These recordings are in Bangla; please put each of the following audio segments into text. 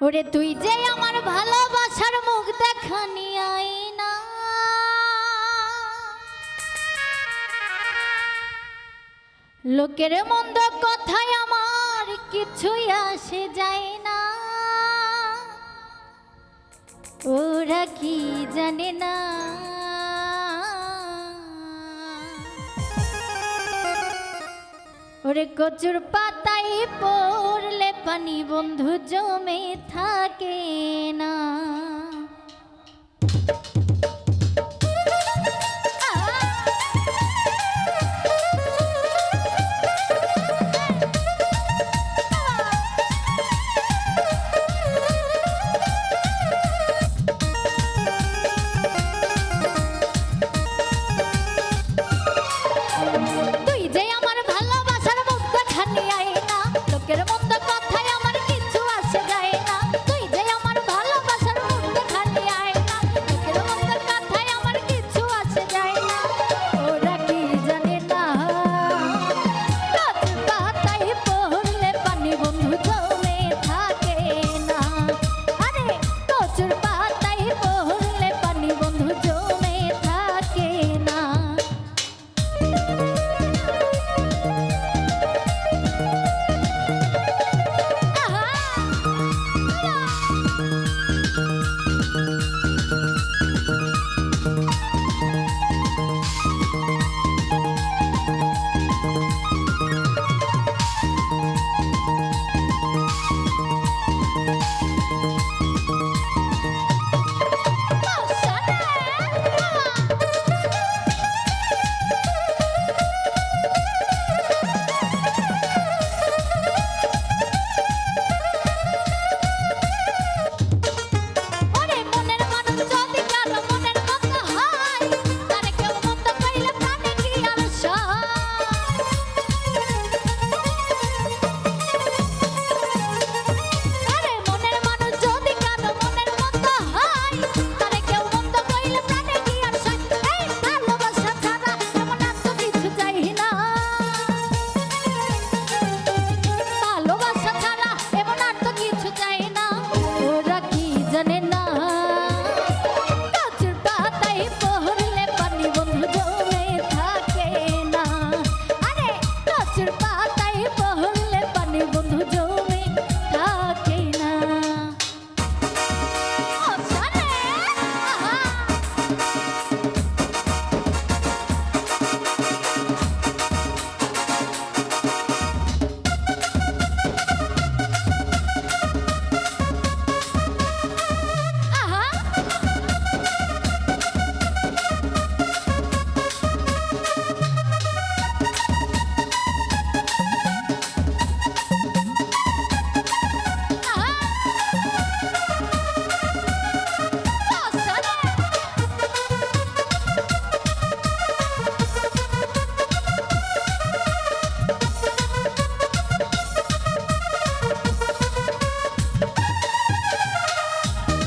ওরে তুই যে আমার ভালোবাসার মুখ দেখানি আইনা লোকের মন্দ কথায় আমার কিছুই আসে যায় না। ওরা কি জানে না? ওরে কচুর পা তাই পড়লে পানি বন্ধু জমে থাকে।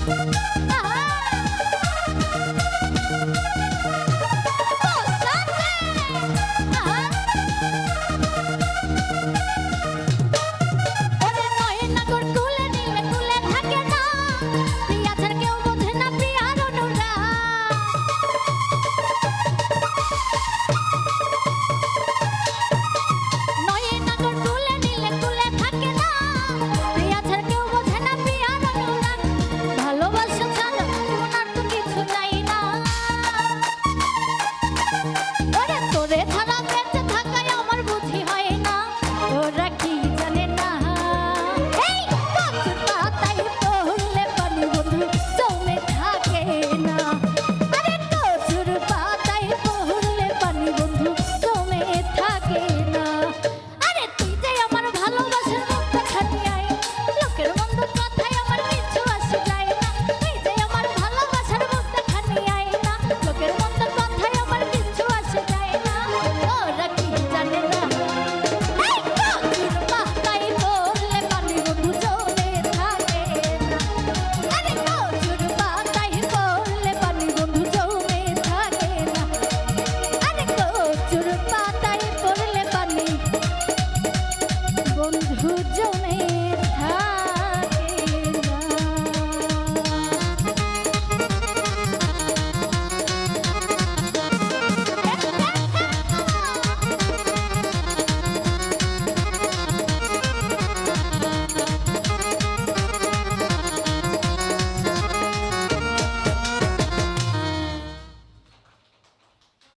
you that key.